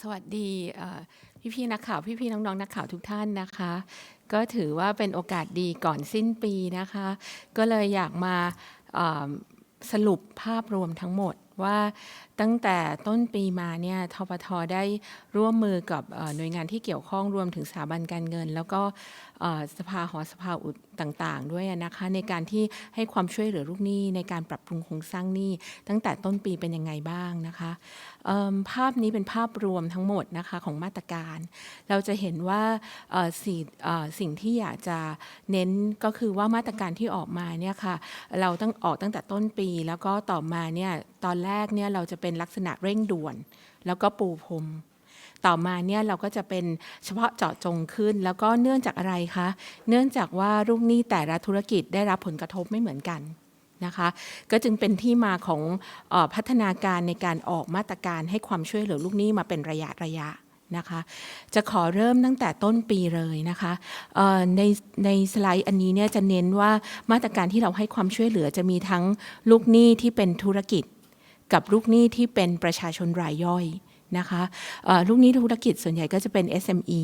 สวัสดีเอ่พี่ๆนักข่าวพี่ๆน้องๆนักข่าวทุกท่านนะคะ ก็ถือว่าเป็นโอกาสดีก่อนสิ้นปีนะคะ ก็เลยอยากมาสรุปภาพรวมทั้งหมดว่า ตั้งแต่ต้นปีมาเนี่ยทปทได้ร่วมมือกับหน่วยงานที่เกี่ยวข้องรวมถึงสถาบันการเงิน แล้วก็สภาหอสภาอุดต่างๆ ด้วยนะคะในการที่ให้ความช่วยเหลือลูกหนี้ ในการปรับปรุงโครงสร้างหนี้ ตั้งแต่ต้นปีเป็นยังไงบ้างนะคะภาพนี้เป็นภาพรวมทั้งหมดนะคะของมาตรการ เราจะเห็นว่าสิ่งสิ่งที่อยากจะเน้นก็คือว่ามาตรการที่ออกมาเนี่ยค่ะเราต้องออกตั้งแต่ต้นปี แล้วก็ต่อมาเนี่ยตอนแรกเนี่ยเราจะเป็นลักษณะเร่งด่วน แล้วก็ปูพรมต่อมาเนี่ยเราก็จะเป็นเฉพาะเจาะจงขึ้น แล้วก็เนื่องจากอะไรคะ เนื่องจากว่าลูกหนี้แต่ละธุรกิจได้รับผลกระทบไม่เหมือนกันนะคะ ก็จึงเป็นที่มาของออพัฒนาการในการออกมาตรการให้ความช่วยเหลือลูกหนี้มาเป็นระยะระยะนะคะ จะขอเริ่มตั้งแต่ต้นปีเลยนะคะในในสไลด์อันนี้เนี่ยจะเน้นว่ามาตรการที่เราให้ความช่วยเหลือจะมีทั้งลูกหนี้ที่เป็นธุรกิจ กับลูกหนี้ที่เป็นประชาชนรายย่อย นะคะลูกนี้ธุรกิจส่วนใหญ่ก็จะเป็น SME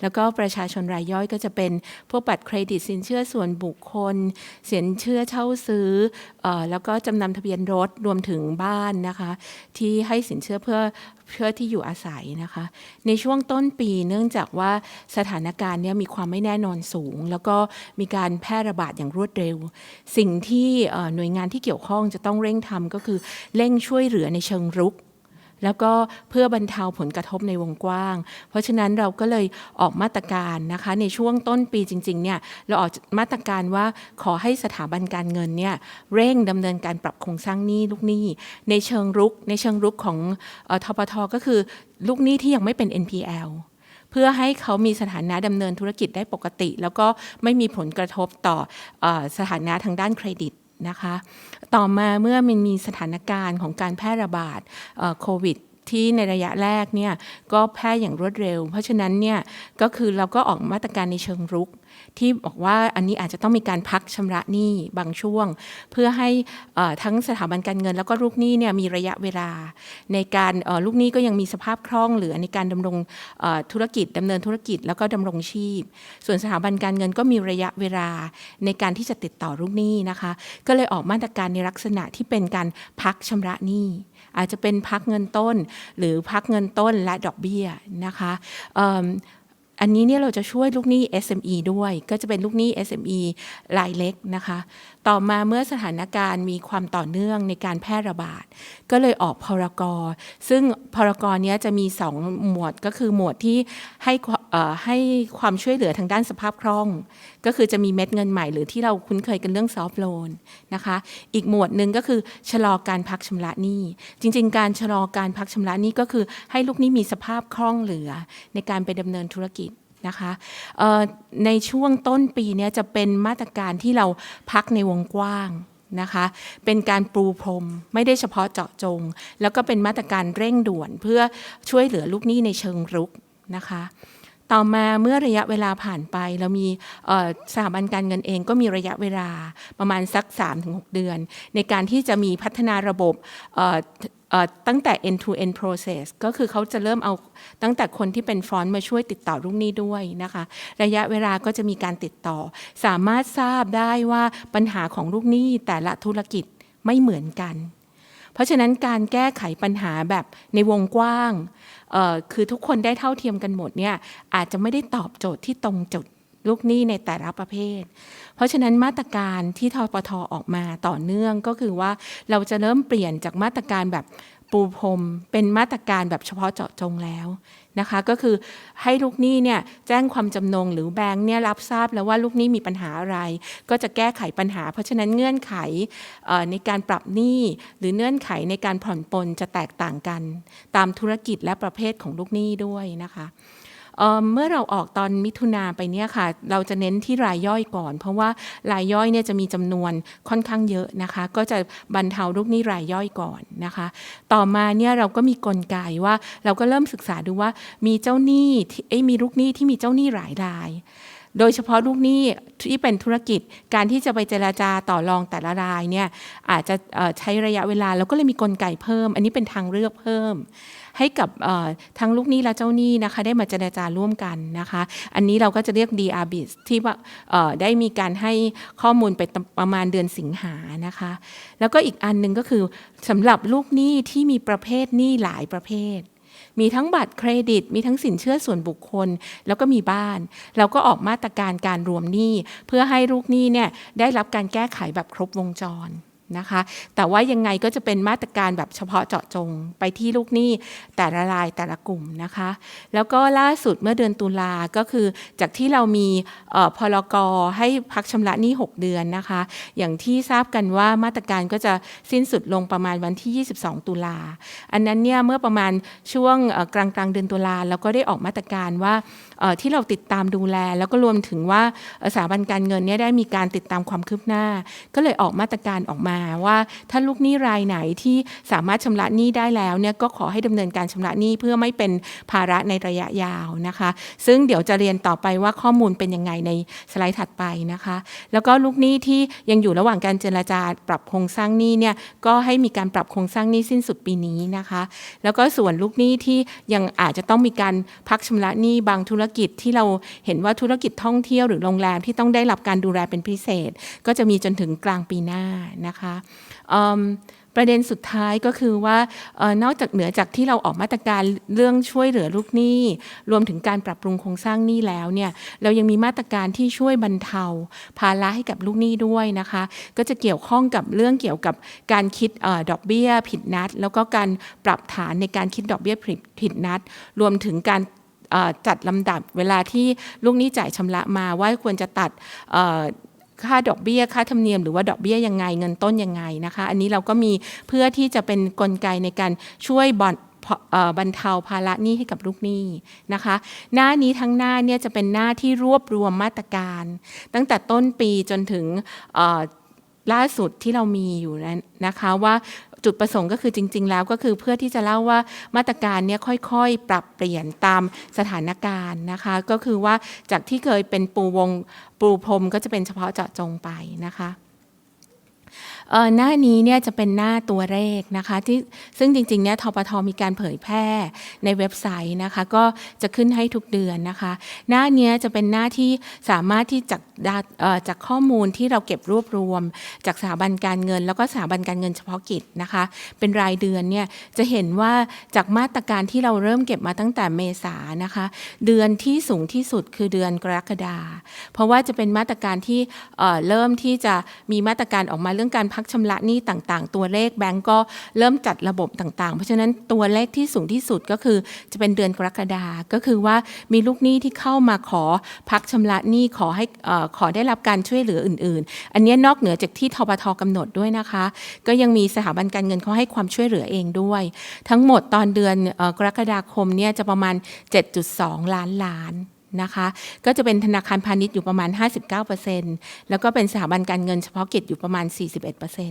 แล้วก็ประชาชนรายย่อยก็จะเป็นพวกบัตรเครดิตสินเชื่อส่วนบุคคล สินเชื่อเช่าซื้ออแล้วก็จำนำทะเบียนรถรวมถึงบ้านนะคะ ที่ให้สินเชื่อเพื่อเพื่อที่อยู่อาศัยนะคะ ในช่วงต้นปีเนื่องจากว่าสถานการณ์เนี้มีความไม่แน่นอนสูง แล้วก็มีการแพร่ระบาดอย่างรวดเร็ว สิ่งที่หน่วยงานที่เกี่ยวข้องจะต้องเร่งทำก็คือเร่งช่วยเหลือในเชิงรุก แล้วก็เพื่อบรรเทาผลกระทบในวงกว้าง เพราะฉะนั้นเราก็เลยออกมาตรการนะคะในช่วงต้นปีจริงๆเนี่ยเราออกมาตรการว่าขอให้สถาบันการเงินเนี่ยเร่งดำเนินการปรับโครงสร้างหนี้ลูกหนี้ในเชิงรุกในเชิงรุกของออทปทก็คือลูกหนี้ที่ยังไม่เป็น NPL เพื่อให้เขามีสถานะดำเนินธุรกิจได้ปกติ แล้วก็ไม่มีผลกระทบต่ออสถานะทางด้านเครดิต นะคะ ต่อมาเมื่อมันมีสถานการณ์ของการแพร่ระบาดโควิดที่ในระยะแรกเนี่ยก็แพร่อย่างรวดเร็ว เพราะฉะนั้นเนี่ยก็คือเราก็ออกมาตรการในเชิงรุก ที่บอกว่าอันนี้อาจจะต้องมีการพักชำระหนี้บางช่วง เพื่อให้ทั้งสถาบันการเงิน แล้วก็ลูกหนี้เนี่ยมีระยะเวลา ในการลูกหนี้ก็ยังมีสภาพคล่องเหลือในการดำรงธุรกิจดำเนินธุรกิจแล้วก็ดำรงชีพ ส่วนสถาบันการเงินก็มีระยะเวลาในการที่จะติดต่อลูกหนี้นะคะ ก็เลยออกมาตรการในลักษณะที่เป็นการพักชำระหนี้อาจจะเป็นพักเงินต้น หรือพักเงินต้นและดอกเบี้ยนะคะ อันนี้เนี่ยเราจะช่วยลูกหนี้ SME ด้วย ก็จะเป็นลูกหนี้ SME รายเล็กนะคะ ต่อมาเมื่อสถานการณ์มีความต่อเนื่องในการแพร่ระบาด ก็เลยออกพรกรซึ่งพรกเนี้จะมี 2 หมวดก็คือหมวดที่ให้ควเอ่อให้ความช่วยเหลือทางด้านสภาพคล่อง ก็คือจะมีเม็ดเงินใหม่หรือที่เราคุ้นเคยกันเรื่องซอฟท์โลนนะคะอีกหมวดหนึ่งก็คือชะลอการพักชำระหนี้ จริง ๆ การชะลอการพักชำระหนี้ก็คือให้ลูกหนี้มีสภาพคล่องเหลือในการไปดำเนินธุรกิจ นะคะในช่วงต้นปีนี้จะเป็นมาตรการที่เราพักในวงกว้างนะคะเป็นการปูพรมไม่ได้เฉพาะเจาะจง แล้วก็เป็นมาตรการเร่งด่วนเพื่อช่วยเหลือลูกหนี้ในเชิงรุกนะคะ ต่อมาเมื่อระยะเวลาผ่านไป เรามีสถาบันการเงินเองก็มีระยะเวลาประมาณสัก 3-6 เดือน ในการที่จะมีพัฒนาระบบตั้งแต่ end to end process ก็คือเขาจะเริ่มเอาตั้งแต่คนที่เป็นฟอนต์มาช่วยติดต่อลูกหนี้ด้วยนะคะ ระยะเวลาก็จะมีการติดต่อ สามารถทราบได้ว่าปัญหาของลูกหนี้แต่ละธุรกิจไม่เหมือนกัน เพราะฉะนั้นการแก้ไขปัญหาแบบในวงกว้าง คือทุกคนได้เท่าเทียมกันหมดเนี่ยอาจจะไม่ได้ตอบโจทย์ที่ตรงจุดลูกหนี้ในแต่ละประเภท เพราะฉะนั้นมาตรการที่ทปทออกมาต่อเนื่องก็คือว่าเราจะเริ่มเปลี่ยนจากมาตรการแบบ ปูพรมเป็นมาตรการแบบเฉพาะเจาะจงแล้วนะคะ ก็คือให้ลูกหนี้เนี่ยแจ้งความจำนงหรือแบงค์เนี่ยรับทราบแล้วว่าลูกหนี้มีปัญหาอะไร ก็จะแก้ไขปัญหา เพราะฉะนั้นเงื่อนไขในการปรับหนี้หรือเงื่อนไขในการผ่อนปลนจะแตกต่างกัน ตามธุรกิจและประเภทของลูกหนี้ด้วยนะคะ เเมื่อเราออกตอนมิถุนาไปเนี่ยค่ะ เราจะเน้นที่รายย่อยก่อน เพราะว่ารายย่อยเนี่ยจะมีจำนวนค่อนข้างเยอะนะคะ ก็จะบรรเทาลูกหนี้รายย่อยก่อนนะคะ ต่อมาเนี่ยเราก็มีกลไกว่าเราก็เริ่มศึกษาดูว่ามีเจ้าหนี้ที่เอ้ยมีลูกหนี้ที่มีเจ้าหนี้หลายราย โดยเฉพาะลูกหนี้ที่เป็นธุรกิจการที่จะไปเจราจาต่อรองแต่ละรายเนี่ยอาจจะใช้ระยะเวลาแล้วก็เลยมีกลไกเพิ่ม อันนี้เป็นทางเลือกเพิ่ม ให้กับทั้งลูกหนี้และเจ้าหนี้นะคะได้มาเจรจาร่วมกันนะคะ อันนี้เราก็จะเรียก DR b i s ที่ว่าได้มีการให้ข้อมูลไปประมาณเดือนสิงหานะคะ แล้วก็อีกอันหนึ่งก็คือสำหรับลูกหนี้ที่มีประเภทหนี้หลายประเภท มีทั้งบัตรเครดิต มีทั้งสินเชื่อส่วนบุคคล แล้วก็มีบ้าน เราก็ออกมาตรการการรวมหนี้ เพื่อให้ลูกหนี้เนี่ยได้รับการแก้ไขแบบครบวงจร นะคะ แต่ว่ายังไงก็จะเป็นมาตรการแบบเฉพาะเจาะจงไปที่ลูกหนี้แต่ละรายแต่ละกลุ่มนะคะ แล้วก็ล่าสุดเมื่อเดือนตุลาก็คือจากที่เรามีพลกให้พักชำระหนี้ 6 เดือนนะคะ อย่างที่ทราบกันว่ามาตรการก็จะสิ้นสุดลงประมาณวันที่ 22 ตุลา อันนั้นเนี่ยเมื่อประมาณช่วงกลางกลางเดือนตุลาเราก็ได้ออกมาตรการว่าที่เราติดตามดูแล แล้วก็รวมถึงว่าสถาบันการเงินเนี่ยได้มีการติดตามความคืบหน้า ก็เลยออกมาตรการออกมาว่าถ้าลูกหนี้รายไหนที่สามารถชำระหนี้ได้แล้วเนี่ยก็ขอให้ดำเนินการชำระหนี้เพื่อไม่เป็นภาระในระยะยาวนะคะ ซึ่งเดี๋ยวจะเรียนต่อไปว่าข้อมูลเป็นยังไงในสไลด์ถัดไปนะคะ แล้วก็ลูกหนี้ที่ยังอยู่ระหว่างการเจรจาปรับโครงสร้างหนี้เนี่ยก็ให้มีการปรับโครงสร้างหนี้สิ้นสุดปีนี้นะคะ แล้วก็ส่วนลูกหนี้ที่ยังอาจจะต้องมีการพักชำระหนี้บางธุรกิจที่เราเห็นว่าธุรกิจท่องเที่ยวหรือโรงแรมที่ต้องได้รับการดูแลเป็นพิเศษ ก็จะมีจนถึงกลางปีหน้านะคะเอิ่มประเด็นสุดท้ายก็คือว่าออนอกจากเหนือจากที่เราออกมาตรการเรื่องช่วยเหลือลูกหนี้ รวมถึงการปรับปรุงโครงสร้างหนี้แล้วเนี่ยเรายังมีมาตรการที่ช่วยบรรเทา ภาระให้กับลูกหนี้ด้วยนะคะ ก็จะเกี่ยวข้องกับเรื่องเกี่ยวกับการคิดออดอกเบี้ยผิดนัด แล้วก็การปรับฐานในการคิดดอกเบี้ยผิดนัด รวมถึงการออจัดลำดับเวลาที่ลูกหนี้จ่ายชำระมาว่าควรจะตัดออ ค่าดอกเบี้ยค่าธรรมเนียมหรือว่าดอกเบี้ยยังไงเงินต้นยังไงนะคะ อันนี้เราก็มีเพื่อที่จะเป็นนกลไกในการช่วยบอนเอ่อบรรเทาภาระหนี้ให้กับลูกหนี้นะคะ หน้านี้ทั้งหน้าเนี่ยจะเป็นหน้าที่รวบรวมมาตรการ ตั้งแต่ต้นปีจนถึง ล่าสุดที่เรามีอยู่นั้นนะคะว่าจุดประสงค์ก็คือจริง ๆ แล้วก็คือเพื่อที่จะเล่าว่ามาตรการเนี่ยค่อยๆ ปรับเปลี่ยนตามสถานการณ์นะคะ ก็คือว่าจากที่เคยเป็นปูวงปูพรมก็จะเป็นเฉพาะเจาะจงไปนะคะ เออหน้านี้เนี่ยจะเป็นหน้าตัวเลขนะคะที่ซึ่งจริงๆเนี่ยทปทมีการเผยแพร่ในเว็บไซต์นะคะก็จะขึ้นให้ทุกเดือนนะคะ หน้าเนี้ยจะเป็นหน้าที่สามารถที่จากาจากข้อมูลที่เราเก็บรวบรวม จากสถาบันการเงิน แล้วก็สถาบันการเงินเฉพาะกิจนะคะ เป็นรายเดือนเนี่ยจะเห็นว่าจากมาตรการที่เราเริ่มเก็บมาตั้งแต่เมษานะคะ เดือนที่สูงที่สุดคือเดือนกรกฎาเพราะว่าจะเป็นมาตรการที่เเริ่มที่จะมีมาตรการออกมาเรื่องการพักชำระหนี้ต่างๆ ตัวเลขแบงก์ก็เริ่มจัดระบบต่างๆ เพราะฉะนั้นตัวเลขที่สูงที่สุดก็คือจะเป็นเดือนกรกฎาก็คือว่ามีลูกหนี้ที่เข้ามาขอพักชำระหนี้ขอให้ขอได้รับการช่วยเหลืออื่น ๆ อันนี้นอกเหนือจากที่ทบทกำหนดด้วยนะคะ ก็ยังมีสถาบันการเงินเขาให้ความช่วยเหลือเองด้วย ทั้งหมดตอนเดือนกรกฎาคมเนี่ยจะประมาณ 7.2 ล้านล้าน นะคะ ก็จะเป็นธนาคารพาณิชย์อยู่ประมาณ 59%แล้วก็เป็นสถาบันการเงินเฉพาะกิจอยู่ประมาณ 41%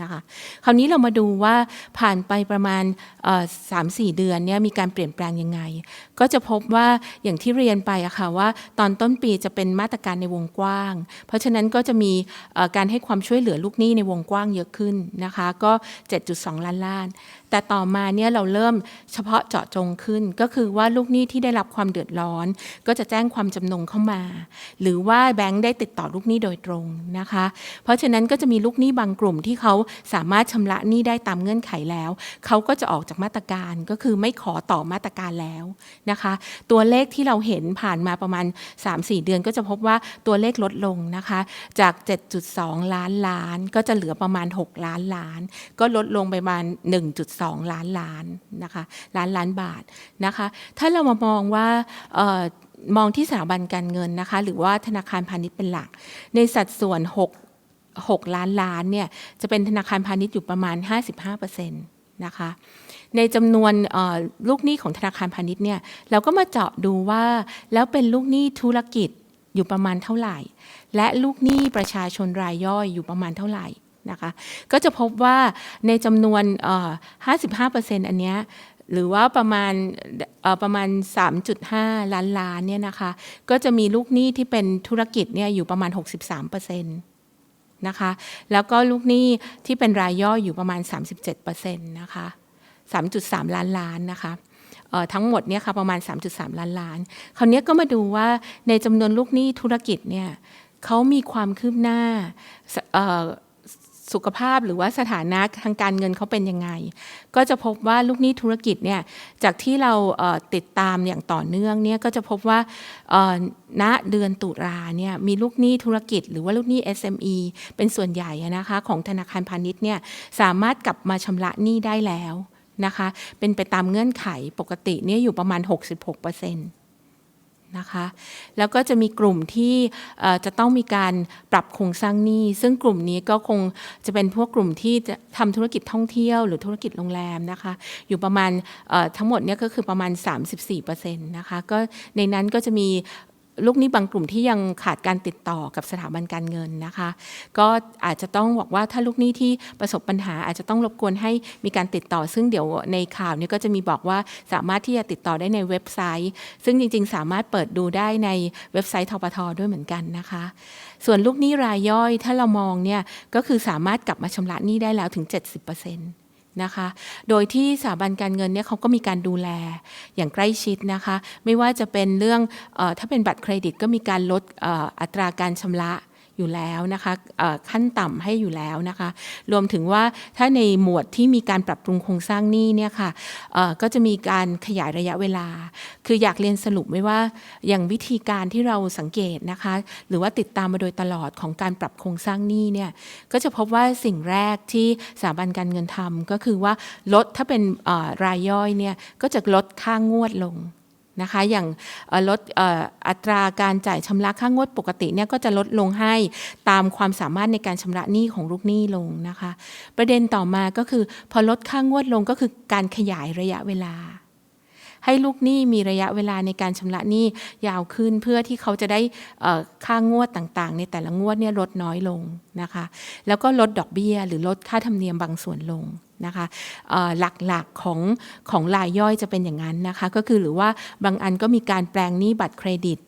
นะคะคราวนี้เรามาดูว่าผ่านไปประมาณสามสี่เดือนเนี่ยมีการเปลี่ยนแปลงยังไง ก็จะพบว่าอย่างที่เรียนไปอะค่ะว่าตอนต้นปีจะเป็นมาตรการในวงกว้าง เพราะฉะนั้นก็จะมีการให้ความช่วยเหลือลูกหนี้ในวงกว้างเยอะขึ้นนะคะก็ 7.2 ล้านล้าน แต่ต่อมาเนี่ยเราเริ่มเฉพาะเจาะจงขึ้น ก็คือว่าลูกหนี้ที่ได้รับความเดือดร้อน ก็จะแจ้งความจำนงเข้ามา หรือว่าแบงค์ได้ติดต่อลูกหนี้โดยตรงนะคะ เพราะฉะนั้นก็จะมีลูกหนี้บางกลุ่มที่เขาสามารถชำระหนี้ได้ตามเงื่อนไขแล้ว เขาก็จะออกจากมาตรการก็คือไม่ขอต่อมาตรการแล้วนะคะ ตัวเลขที่เราเห็นผ่านมาประมาณ 3-4 เดือนก็จะพบว่าตัวเลขลดลงนะคะ จาก 7.2 ล้านล้านก็จะเหลือประมาณ 6 ล้านล้าน ก็ลดลงไปประมาณ 1.2ล้านล้านนะคะล้านล้านบาทนะคะถ้าเรามามองว่ามองที่สถาบันการเงินนะคะหรือว่าธนาคารพาณิชย์เป็นหลัก ในสัดส่วน 6 6 ล้านล้านเนี่ยจะเป็นธนาคารพาณิชย์อยู่ประมาณ 55%นะคะในจำนวนลูกหนี้ของธนาคารพาณิชย์เนี่ยเราก็มาเจาะดูว่าแล้วเป็นลูกหนี้ธุรกิจอยู่ประมาณเท่าไหร่ และลูกหนี้ประชาชนรายย่อยอยู่ประมาณเท่าไหร่ นะคะ ก็จะพบว่าในจำนวนเอ่อ55%อันเนี้ยหรือว่าประมาณประมาณ 3.5 ล้านล้านเนี่ยนะคะ ก็จะมีลูกหนี้ที่เป็นธุรกิจเนี่ยอยู่ประมาณ 63%นะคะ แล้วก็ลูกหนี้ที่เป็นรายย่อยอยู่ประมาณ 37%นะคะ 3.3 ล้านล้านนะคะทั้งหมดเนี่ยค่ะประมาณ 3.3 ล้านล้าน คราวเนี้ยก็มาดูว่าในจำนวนลูกหนี้ธุรกิจเนี่ยเขามีความคืบหน้า สุขภาพหรือว่าสถานะทางการเงินเขาเป็นยังไง ก็จะพบว่าลูกหนี้ธุรกิจเนี่ยจากที่เราเติดตามอย่างต่อเนื่องเนี่ยก็จะพบว่าณเดือนตุลาเนี่ยมีลูกหนี้ธุรกิจ หรือว่าลูกหนี้ SME เป็นส่วนใหญ่นะคะของธนาคารพาณิชย์เนี่ยสามารถกลับมาชำระหนี้ได้แล้วนะคะเป็นไปตามเงื่อนไขปกติเนี่ยอยู่ประมาณ 66%นะคะแล้วก็จะมีกลุ่มที่จะต้องมีการปรับโครงสร้างหนี้ ซึ่งกลุ่มนี้ก็คงจะเป็นพวกกลุ่มที่จะทำธุรกิจท่องเที่ยวหรือธุรกิจโรงแรมนะคะอยู่ประมาณทั้งหมดเนี่ยก็คือประมาณ 34%นะคะก็ในนั้นก็จะมี ลูกนี้บางกลุ่มที่ยังขาดการติดต่อกับสถาบันการเงินนะคะ ก็อาจจะต้องบอกว่าถ้าลูกนี้ที่ประสบปัญหาอาจจะต้องรบกวนให้มีการติดต่อ ซึ่งเดี๋ยวในข่าวเนี้ก็จะมีบอกว่าสามารถที่จะติดต่อได้ในเว็บไซต์ ซึ่งจริง ๆ สามารถเปิดดูได้ในเว็บไซต์ทปทด้วยเหมือนกันนะคะ ส่วนลูกนี้รายย่อยถ้าเรามองเนี่ยก็คือสามารถกลับมาชำระหนี้ได้แล้วถึง 70% นะคะ โดยที่สถาบันการเงินเนี่ยเขาก็มีการดูแลอย่างใกล้ชิดนะคะ ไม่ว่าจะเป็นเรื่องออถ้าเป็นบัตรเครดิตก็มีการลดอออัตราการชำระ อยู่แล้วนะคะขั้นต่ำให้อยู่แล้วนะคะ รวมถึงว่าถ้าในหมวดที่มีการปรับปรุงโครงสร้างหนี้เนี่ยค่ะเอ่อก็จะมีการขยายระยะเวลา คืออยากเรียนสรุปไว้ว่าอย่างวิธีการที่เราสังเกตนะคะ หรือว่าติดตามมาโดยตลอดของการปรับโครงสร้างหนี้เนี่ยก็จะพบว่าสิ่งแรกที่สถาบันการเงินทำก็คือว่าลดถ้าเป็นรายย่อยเนี่ยก็จะลดค่างวดลง นะคะอย่างลดอัตราการจ่ายชำระค่างวดปกติเนี่ยก็จะลดลงให้ตามความสามารถในการชำระหนี้ของลูกหนี้ลงนะคะ ประเด็นต่อมาก็คือพอลดค่างวดลงก็คือการขยายระยะเวลา ให้ลูกหนี้มีระยะเวลาในการชำระหนี้ยาวขึ้น เพื่อที่เขาจะได้ค่างวดต่างๆ ในแต่ละงวดเนี่ยลดน้อยลงนะคะ แล้วก็ลดดอกเบี้ย หรือลดค่าธรรมเนียมบางส่วนลงนะคะหลักๆของของรายย่อยจะเป็นอย่างนั้นนะคะ ก็คือหรือว่าบางอันก็มีการแปลงหนี้บัตรเครดิต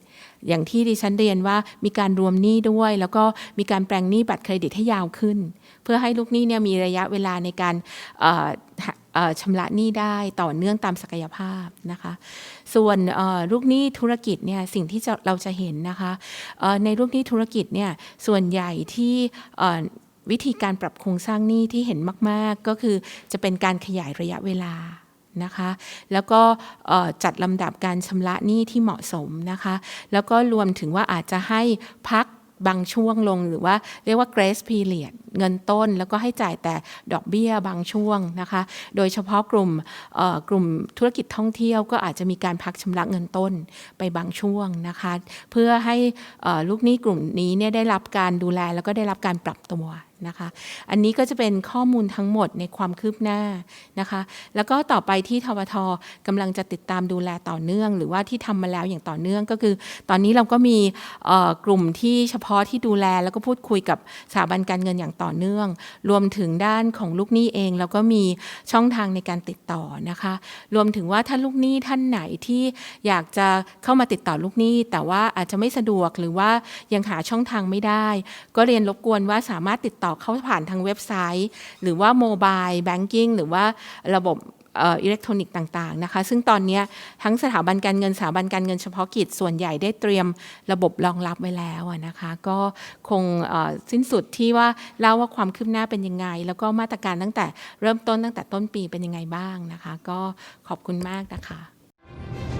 อย่างที่ดิฉันเรียนว่ามีการรวมหนี้ด้วย แล้วก็มีการแปลงหนี้บัตรเครดิตให้ยาวขึ้น เพื่อให้ลูกหนี้เนี่ยมีระยะเวลาในการ ชำระหนี้ได้ต่อเนื่องตามศักยภาพนะคะ ส่วนลูกหนี้ธุรกิจเนี่ยสิ่งที่เราจะเห็นนะคะในลูกหนี้ธุรกิจเนี่ยส่วนใหญ่ที่วิธีการปรับโครงสร้างหนี้ที่เห็นมาก ๆ ก็คือจะเป็นการขยายระยะเวลานะคะ แล้วก็จัดลำดับการชำระหนี้ที่เหมาะสมนะคะ แล้วก็รวมถึงว่าอาจจะให้พักบางช่วงลงหรือว่าเรียกว่า grace period เงินต้น แล้วก็ให้จ่ายแต่ดอกเบี้ยบางช่วงนะคะ โดยเฉพาะกลุ่มกลุ่มธุรกิจท่องเที่ยวก็อาจจะมีการพักชำระเงินต้นไปบางช่วงนะคะ เพื่อให้ลูกหนี้กลุ่มนี้เนี่ยได้รับการดูแลแล้วก็ได้รับการปรับตัวนะคะอันนี้ก็จะเป็นข้อมูลทั้งหมดในความคืบหน้านะคะ แล้วก็ต่อไปที่ทวทกำลังจะติดตามดูแลต่อเนื่อง หรือว่าที่ทำมาแล้วอย่างต่อเนื่องก็คือ ตอนนี้เราก็มีกลุ่มที่เฉพาะที่ดูแลแล้วก็พูดคุยกับสถาบันการเงินอย่างต่อเนื่อง รวมถึงด้านของลูกหนี้เองเราก็มีช่องทางในการติดต่อนะคะ รวมถึงว่าถ้าลูกหนี้ท่านไหนที่อยากจะเข้ามาติดต่อลูกหนี้ แต่ว่าอาจจะไม่สะดวกหรือว่ายังหาช่องทางไม่ได้ ก็เรียนรบกวนว่าสามารถติดต่อเข้าผ่านทางเว็บไซต์ หรือว่าโมบายแบงกิ้งหรือว่าระบบ อิเล็กทรอนิกส์ต่าง ๆ นะคะ ซึ่งตอนนี้ทั้งสถาบันการเงินสถาบันการเงินเฉพาะกิจส่วนใหญ่ได้เตรียมระบบรองรับไว้แล้วนะคะ ก็คงสิ้นสุดที่ว่าเล่าว่าความคืบหน้าเป็นยังไง แล้วก็มาตรการตั้งแต่เริ่มต้นตั้งแต่ต้นปีเป็นยังไงบ้างนะคะ ก็ขอบคุณมากนะคะ